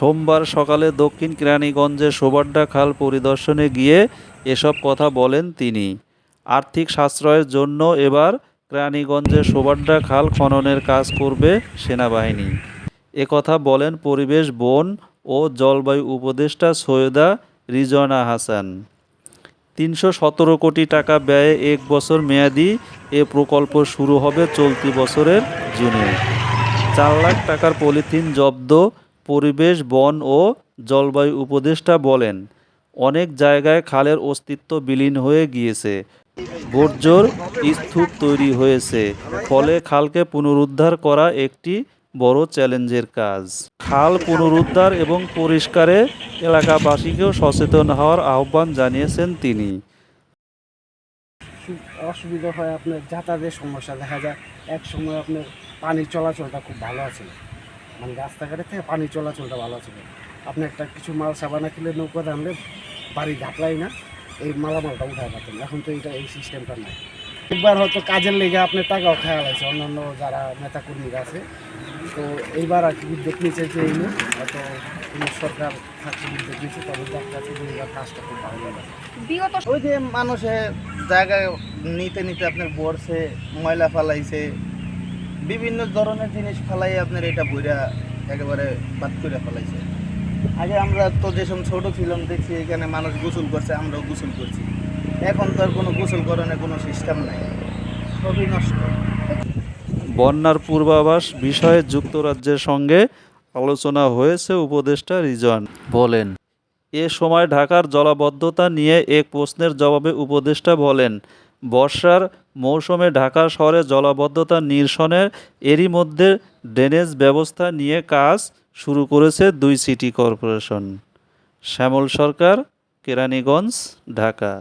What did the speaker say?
সোমবার সকালে দক্ষিণ কেরানীগঞ্জের সোবাড্ডা খাল পরিদর্শনে গিয়ে এসব কথা বলেন তিনি। আর্থিক সাশ্রয়ের জন্য এবার কেরানীগঞ্জে সোবাড্ডা খাল খননের কাজ করবে সেনাবাহিনী। একথা বলেন পরিবেশ বন ও জলবায়ু উপদেষ্টা সৈয়দা রিজনা হাসান। তিনশো সতেরো কোটি টাকা ব্যয়ে এক বছর মেয়াদি এ প্রকল্প শুরু হবে চলতি বছরের জুনে। চার লাখ টাকার পলিথিন জব্দ পরিবেশ, বন ও জলবায়ু উপদেষ্টা বলেন, অনেক জায়গায় খালের অস্তিত্ব বিলীন হয়ে গিয়েছে। বর্জ্যর স্তূপ তৈরি হয়েছে, ফলে খালকে পুনরুদ্ধার করা একটি বড় চ্যালেঞ্জের কাজ। খাল পুনরুদ্ধার এবং পরিষ্কারে এলাকাবাসীকেও সচেতন হওয়ার আহ্বান জানিয়েছেন তিনি। অসুবিধা হয় আপনার যাতায়াতের সমস্যা, দেখা যায় এক সময় আপনার পানির চলাচলটা খুব ভালো আছে মানে রাস্তাঘাটে থেকে পানির চলাচলটা ভালো আছে আপনি একটা কিছু মাল সাবানা কিনে নৌকা আনলে বাড়ি ঘাটলাই না এই মালামালটা উঠায় পারতেন এখন তো এটা এই সিস্টেমটা নাই। একবার হয়তো কাজের লেগে আপনার টাকাও খেয়াল আছে অন্যান্য যারা নেতাকর্মীরা আছে। তো এইবার আর কি উদ্যোগ নিয়েছে যে এই নিয়ে হয়তো কোনো সরকার থাকছে উদ্যোগ নিয়েছে তবে এইবার কাজটা খুব ভালো লাগে বিগত ওই যে মানুষে জায়গায় নিতে নিতে আপনার বসে ময়লা ফালাইছে বিভিন্ন ধরনের জিনিস ফালাই আপনার এটা বইরা একেবারে বাদ করে ফেলাইছে। আগে আমরা তো যেসব ছোট ছিলাম দেখছি এখানে মানুষ গোসল করছে আমরাও গোসল করছি। এখন তো আর কোনো গোসল করণের কোনো সিস্টেম নাই। সবই নষ্ট। বন্যার পূর্বাভাস বিষয়ে যুক্তরাজ্যের সঙ্গে আলোচনা হয়েছে উপদেষ্টা রিজন। বলেন। এ সময় ঢাকার জলাবদ্ধতা নিয়ে এক প্রশ্নের জবাবে উপদেষ্টা বলেন বর্ষার মৌসুমে ঢাকা শহরে জলাবদ্ধতা নিরসনের এরই মধ্যে ড্রেনেজ ব্যবস্থা নিয়ে কাজ শুরু করেছে দুই সিটি কর্পোরেশন। শ্যামল সরকার, কেরানীগঞ্জ, ঢাকা।